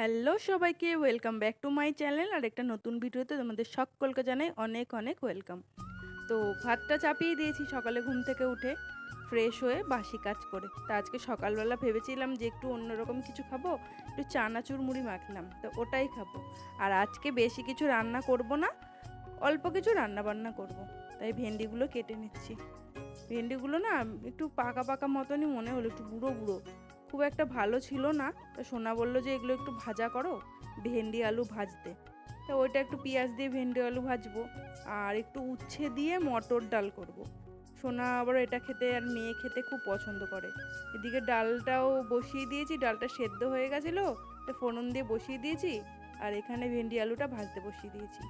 Hello সবাইকে, welcome back to my channel. আর একটা নতুন ভিডিওতে তোমাদের সকলকে জানাই অনেক অনেক ওয়েলকাম। তো ভাতটা চাপিয়ে দিয়েছি সকালে ঘুম থেকে উঠে, ফ্রেশ হয়ে বাসি কাজ করে। তা আজকে সকালবেলা ভেবেছিলাম যে একটু অন্যরকম কিছু খাব, একটু চানাচুর মুড়ি মাখলাম, তো ওটাই খাব। আর আজকে বেশি কিছু রান্না করব না, অল্প কিছু রান্না বান্না করব। তাই ভেন্ডিগুলো কেটে নিচ্ছি। ভেন্ডিগুলো না একটু পাকা পাকা মতনই মনে হলো, একটু বুড়ো বুড়ো খুব একটা ভালো ছিল না। তো সোনা বলল যে, এগুলো একটু ভাজা করো, ভেন্ডি আলু ভাজতে। তো ওইটা একটু পেঁয়াজ দিয়ে ভেন্ডি আলু ভাজবো, আর একটু উচ্ছে দিয়ে মটর ডাল করব। সোনা আবার এটা খেতে আর মেয়ে খেতে খুব পছন্দ করে। এদিকে ডালটাও বসিয়ে দিয়েছি, ডালটা সেদ্ধ হয়ে গেছিল, তো ফোড়ন দিয়ে বসিয়ে দিয়েছি, আর এখানে ভেন্ডি আলুটা ভাজতে বসিয়ে দিয়েছি।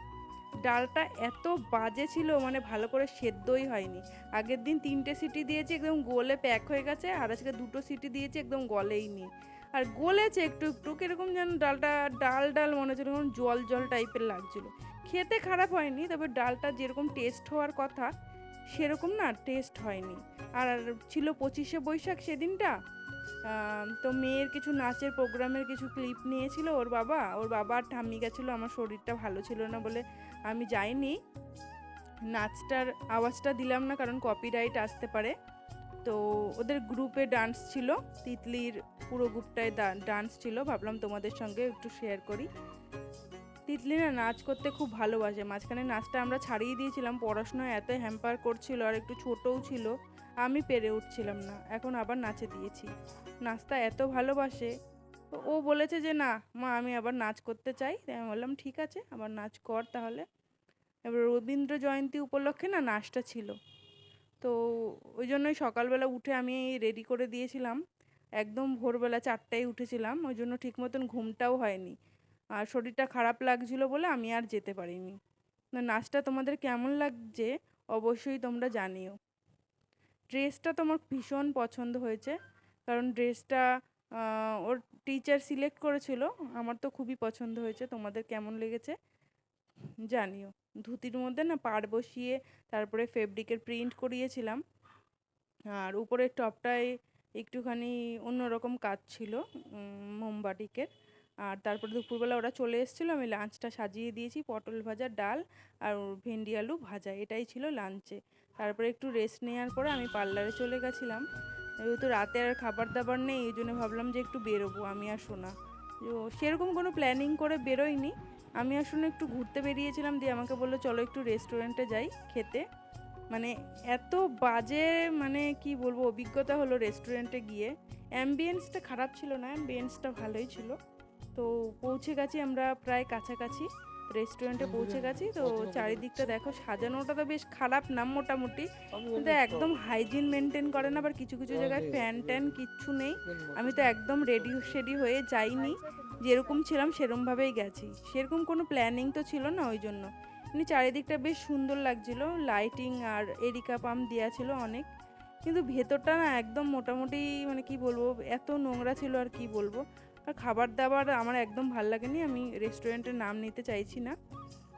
ডালটা এত বাজে ছিল মানে ভালো করে সেদ্ধই হয়নি। আগের দিন তিনটে সিটি দিয়েছি, একদম গোলে প্যাক হয়ে গেছে, আর আজকে দুটো সিটি দিয়েছি, একদম গলেই নি। আর গলেছে একটু একটু, কীরকম যেন ডালটা, ডাল ডাল মনে হচ্ছে, এরকম জল জল টাইপের লাগছিল। খেতে খারাপ হয়নি, তবে ডালটা যেরকম টেস্ট হওয়ার কথা, সেরকম না টেস্ট হয়নি। আর ছিল পঁচিশে বৈশাখ সেদিনটা তো মেয়ের কিছু নাচের প্রোগ্রামের কিছু ক্লিপ নিয়েছিল ওর বাবা। ওর বাবা আর ঠাম্মি গেছিল, আমার শরীরটা ভালো ছিল না বলে আমি যাইনি। নাচটার আওয়াজটা দিলাম না, কারণ কপিরাইট আসতে পারে। তো ওদের গ্রুপে ডান্স ছিল, তিতলির পুরো গ্রুপটায় ডান্স ছিল, ভাবলাম তোমাদের সঙ্গে একটু শেয়ার করি। তিতলি না নাচ করতে খুব ভালোবাসে। মাঝখানে নাচটা আমরা ছাড়িয়ে দিয়েছিলাম পড়াশোনায় এত হ্যাম্পার করছিল আর একটু ছোটও ছিল, আমি পেরে উঠছিলাম না, এখন আবার নাচে দিয়েছি। নাচটা এত ভালোবাসে ও বলেছে যে না, মা, আমি আবার নাচ করতে চাই। আমি বললাম, ঠিক আছে, আবার নাচ কর তাহলে। এবার রবীন্দ্র জয়ন্তী উপলক্ষে না নাচটা ছিল। তো ওই জন্যই সকালবেলা উঠে আমি রেডি করে দিয়েছিলাম। একদম ভোরবেলা চারটায় উঠেছিলাম, ওই জন্য ঠিক মতন ঘুমটাও হয়নি। আর শরীরটা খারাপ লাগছিল বলে আমি আর যেতে পারিনি। নাচটা তোমাদের কেমন লাগছে অবশ্যই তোমরা জানিও। ড্রেসটা তোমার ভীষণ পছন্দ হয়েছে, কারণ ড্রেসটা ওর টিচার সিলেক্ট করেছিল, আমার তো খুবই পছন্দ হয়েছে, তোমাদের কেমন লেগেছে জানিও। ধুতির মধ্যে না পাড় বসিয়ে তারপরে ফেব্রিকের প্রিন্ট করিয়েছিলাম, আর উপরের টপটায় একটুখানি অন্যরকম কাজ ছিল মোমবাটিকের আর তারপরে দুপুরবেলা ওরা চলে এসেছিল, আমি লাঞ্চটা সাজিয়ে দিয়েছি, পটল ভাজা, ডাল আর ভেন্ডি আলু ভাজা, এটাই ছিল লাঞ্চে তারপরে একটু রেস্ট নেওয়ার পরে আমি পার্লারে চলে গেছিলাম। যেহেতু রাতে আর খাবার দাবার নেই, এই জন্য ভাবলাম যে একটু বেরোবো, আমি আর তো সেরকম কোনো প্ল্যানিং করে বেরোইনি। আমি আসলে একটু ঘুরতে বেরিয়েছিলাম, দিয়ে আমাকে বলল, চলো একটু রেস্টুরেন্টে যাই খেতে। মানে এত বাজে মানে কি বলব, অভিজ্ঞতা হলো রেস্টুরেন্টে গিয়ে। অ্যাম্বিয়েন্সটা খারাপ ছিল না অ্যাম্বিয়েন্সটা ভালোই ছিল। তো পৌঁছে গেছি আমরা প্রায় কাছাকাছি। রেস্টুরেন্টে পৌঁছে গেছি। তো চারিদিকটা দেখো সাজানোটা তো বেশ খারাপ না মোটামুটি। কিন্তু একদম হাইজিন মেনটেন করে না আবার কিছু কিছু জায়গায় ফ্যান ট্যান কিচ্ছু নেই। আমি তো একদম রেডি সেডি হয়ে যাইনি। যেরকম ছিলাম সেরমভাবেই গেছি। সেরকম কোনো প্ল্যানিং তো ছিল না ওই জন্য। এমনি চারিদিকটা বেশ সুন্দর লাগছিল। লাইটিং আর এরিকা পাম্প দেওয়া ছিল অনেক। কিন্তু ভেতরটা না একদম মোটামুটি মানে কি বলব এত নোংরা ছিল আর কি বলব। আর খাবার দাবার আমার একদম ভালো লাগেনি, আমি রেস্টুরেন্টের নাম নিতে চাইছি না।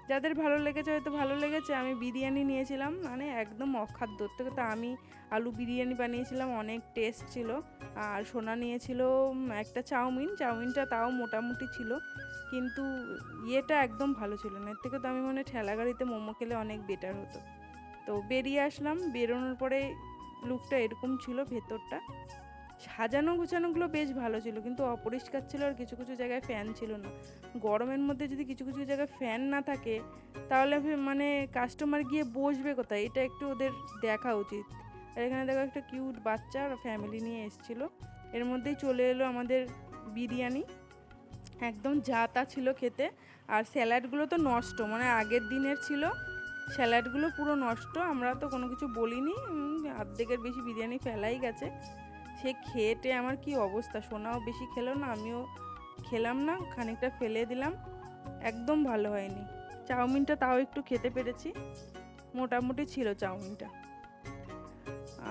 যাদের ভালো লেগেছে, হয়তো ভালো লেগেছে, আমি বিরিয়ানি নিয়েছিলাম মানে একদম অখাদ্য। থেকে তো আমি আলু বিরিয়ানি বানিয়েছিলাম, অনেক টেস্ট ছিল। আর সোনা নিয়েছিল একটা চাউমিন, চাউমিনটা তাও মোটামুটি ছিল। কিন্তু ইয়েটা একদম ভালো ছিল না। এর থেকে তো আমি মনে ঠেলা গাড়িতে মোমো খেলে অনেক বেটার হতো। তো বেরিয়ে আসলাম, বেরোনোর পরে লুকটা এরকম ছিল ভেতরটা। সাজানো গুছানোগুলো বেশ ভালো ছিল, কিন্তু অপরিষ্কার ছিল আর কিছু কিছু জায়গায় ফ্যান ছিল না। গরমের মধ্যে যদি কিছু কিছু জায়গায় ফ্যান না থাকে, তাহলে মানে কাস্টমার গিয়ে বসবে কোথায়? এটা একটু ওদের দেখা উচিত। আর এখানে দেখো একটা কিউট বাচ্চা আর ফ্যামিলি নিয়ে এসেছিল। এর মধ্যেই চলে এলো আমাদের বিরিয়ানি। একদম যা তা ছিল খেতে। আর স্যালাডগুলো তো নষ্ট মানে আগের দিনের ছিল। স্যালাডগুলো পুরো নষ্ট, আমরা তো কোনো কিছু বলিনি। অর্ধেকের বেশি বিরিয়ানি ফেলাই গেছে। সে খেয়েটে আমার কি অবস্থা? সোনাও বেশি খেলো না, আমিও খেলাম না, খানিকটা ফেলে দিলাম, একদম ভালো হয়নি। চাউমিনটা তাও একটু খেতে পেরেছি, মোটামুটি ছিল চাউমিনটা।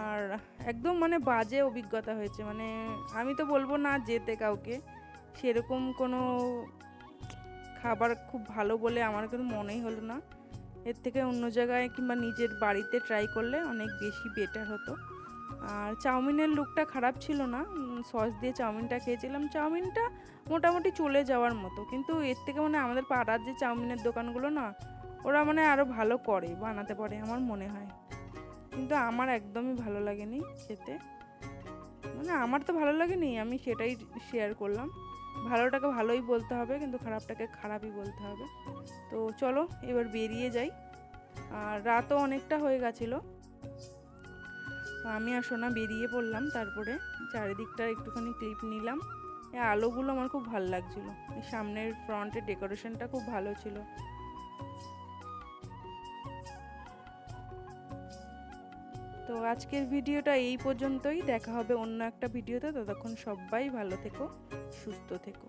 আর একদম মানে বাজে অভিজ্ঞতা হয়েছে মানে আমি তো বলব না যেতে কাউকে, সেরকম কোনো খাবার খুব ভালো বলে আমার কিন্তু মনেই হলো না। এর থেকে অন্য জায়গায় কিংবা নিজের বাড়িতে ট্রাই করলে অনেক বেশি বেটার হতো। আর চাউমিনের লুকটা খারাপ ছিল না। সস দিয়ে চাউমিনটা খেয়েছিলাম। চাউমিনটা মোটামুটি চলে যাওয়ার মতো। কিন্তু এর থেকে মানে আমাদের পাড়ার যে চাউমিনের দোকানগুলো না, ওরা মানে আরও ভালো করে, বানাতে পারে আমার মনে হয়। কিন্তু আমার একদমই ভালো লাগেনি খেতে। মানে আমার তো ভালো লাগেনি, আমি সেটাই শেয়ার করলাম। ভালোটাকে ভালোই বলতে হবে, কিন্তু খারাপটাকে খারাপই বলতে হবে। তো চলো, এবার বেরিয়ে যাই। আর রাতও অনেকটা হয়ে গেছিল। তো আমি আর সোনা বেরিয়ে পড়লাম, তারপরে চারিদিকটা একটুখানি ক্লিপ নিলাম। এই আলোগুলো আমার খুব ভালো লাগছিল। এই সামনের ফ্রন্টের ডেকোরেশনটা খুব ভালো ছিল। তো আজকের ভিডিওটা এই পর্যন্তই। দেখা হবে অন্য একটা ভিডিওতে ততক্ষণ সবাই ভালো থেকো, সুস্থ থেকো।